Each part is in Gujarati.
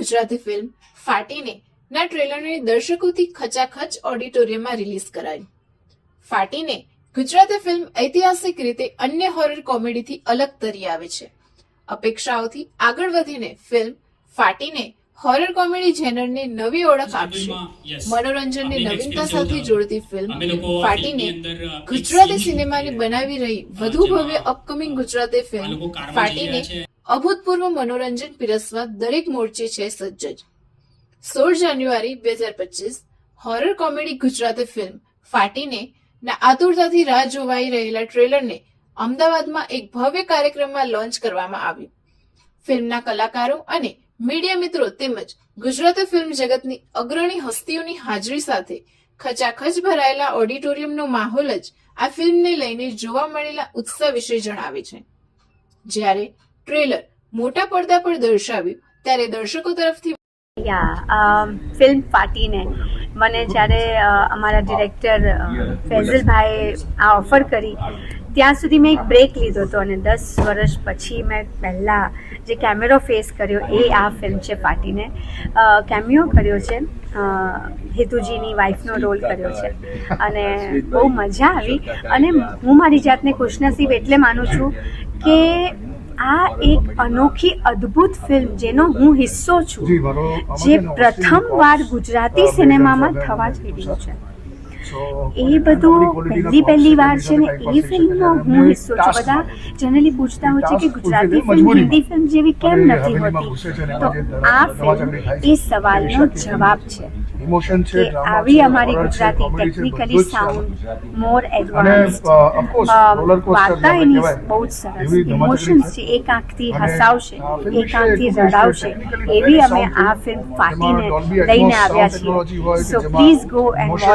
ગુજરાતી ફિલ્મ ફાટીને ના ટ્રેલરને દર્શકોથી ખચાખચ ઓડિટોરિયમમાં રિલીઝ કરાયું ફાટીને ગુજરાતી ફિલ્મ ઐતિહાસિક રીતે અન્ય હોરર કોમેડીથી અલગ તરી આવે છે. અપેક્ષાઓથી આગળ વધીને ફિલ્મ ફાટીને હોરર કોમેડી જેનરને નવી ઓળખ આપશે. મનોરંજનની નવીનતા સાથે જોડતી ફિલ્મ ફાટીને ગુજરાતી સિનેમાની બનાવી રહી વધુ ભવ્ય અપકમિંગ ગુજરાતી ફિલ્મ ફાટીને અભૂતપૂર્વ મનોરંજન પીરસવા દરેક મોરચે છે સજ્જ સોળ જાન્યુઆરી બે હજાર પચીસ horror comedy Gujarati film Faatine ના આતુરતાથી રાહ જોવાઈ રહેલા ટ્રેલરને અમદાવાદમાં એક ભવ્ય કાર્યક્રમમાં લોન્ચ કરવામાં આવ્યું. ફિલ્મના કલાકારો અને મીડિયા મિત્રો તેમજ ગુજરાતી ફિલ્મ જગતની અગ્રણી હસ્તીઓની હાજરી સાથે ખચાખચ ભરાયેલા ઓડિટોરિયમનો માહોલ જ આ ફિલ્મને લઈને જોવા મળેલા ઉત્સાહ વિશે જણાવે છે. જ્યારે ટ્રેલર મોટા પડદા પર દર્શાવ્યું ત્યારે દર્શકો તરફથી યા ફિલ્મ ફાટીને મને જ્યારે અમારા ડિરેક્ટર ફૈઝલભાઈએ આ ઓફર કરી, ત્યાં સુધી મેં એક બ્રેક લીધો હતો અને દસ વર્ષ પછી મેં પહેલાં જે કેમેરો ફેસ કર્યો એ આ ફિલ્મ છે ફાટીને કેમિયો કર્યો છે. હેતુજીની વાઈફનો રોલ કર્યો છે. અને બહુ મજા આવી. અને હું મારી જાતને ખુશનસીબ એટલે માનું છું કે આ એક અનોખી અદ્ભુત ફિલ્મ જેનો હું હિસ્સો છું જે પ્રથમવાર ગુજરાતી સિનેમામાં થવા જઈ રહ્યું છે. એ બધું પહેલી પહેલી વાર છે ને એ ફિલ્મનો હું હિસ્સો છું. બધા જનરલી પૂછતા હોય છે કે ગુજરાતી ફિલ્મ હિન્દી ફિલ્મ જેવી કેમ નથી હોતી? તો આ ફિલ્મ એ સવાલનો જવાબ છે છે કે આવી અમારી Gujarati technically sound more advance વાર્તા એની બહુ જ સરસ ઇમોશન્સ છે એક આંખથી હસાવશે એક આંખથી રડાવશે એવી અમે આ ફિલ્મ ફાટીને લઈને આવ્યા છીએ. So please go and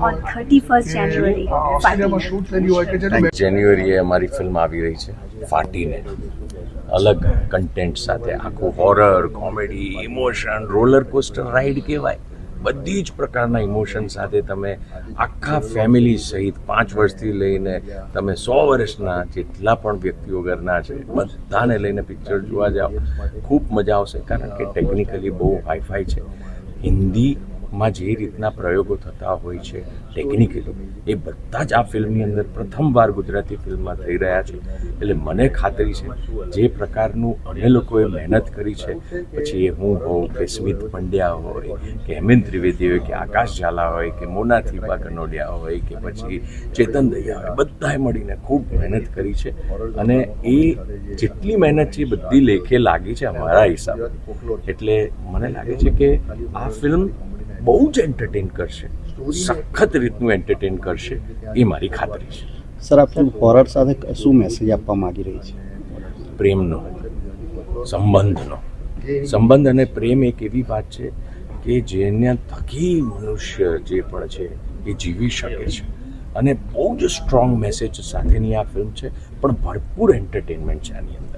watch on thirty first January cinema shoot થયેલી હોય કે જેને જાન્યુઆરીએ અમારી ફિલ્મ આવી રહી છે ફાટીને. અલગ કન્ટેન્ટ સાથે. આખું horror comedy emotion roller coaster ride કહેવાય. બધી જ પ્રકારના ઇમોશન સાથે તમે આખા ફેમિલી સહિત પાંચ વર્ષથી લઈને તમે સો વર્ષના જેટલા પણ વ્યક્તિઓ ઘરના છે બધાને લઈને પિક્ચર જોવા જાઓ. ખૂબ મજા આવશે કારણ કે ટેકનિકલી બહુ હાઈફાઈ છે. હિન્દીમાં જે રીતના પ્રયોગો થતા હોય છે ટેકનિકલી એ બધા જ આ ફિલ્મની અંદર પ્રથમવાર ગુજરાતી ફિલ્મમાં થઈ રહ્યા છે. એટલે મને ખાતરી છે, જે પ્રકારનું અમે લોકોએ મહેનત કરી છે, પછી એ હું હોઉં કે સ્મિત પંડ્યા હોય, કે હેમેન્દ્ર ત્રિવેદી હોય, કે આકાશ ઝાલા હોય, કે મોનાથી કનોડિયા હોય, કે પછી ચેતન દૈયા હોય, બધાએ મળીને ખૂબ મહેનત કરી છે. અને એ જેટલી મહેનત છે બધી લેખે લાગી છે અમારા હિસાબે. એટલે મને લાગે છે કે આ ફિલ્મ બહુ જ એન્ટરટેન કરશે. સખત રીતનું એન્ટરટેન કરશે. એ મારી ખાતરી છે. સર આ ફિલ્મ હોરર સાથે શું મેસેજ આપવા માંગી રહી છે? પ્રેમનો સંબંધનો. સંબંધ અને પ્રેમ એક એવી વાત છે કે જેના થકી મનુષ્ય જે પણ છે એ જીવી શકે છે. અને બહુ જ સ્ટ્રોંગ મેસેજ સાથેની આ ફિલ્મ છે પણ ભરપૂર એન્ટરટેનમેન્ટ છે આની અંદર.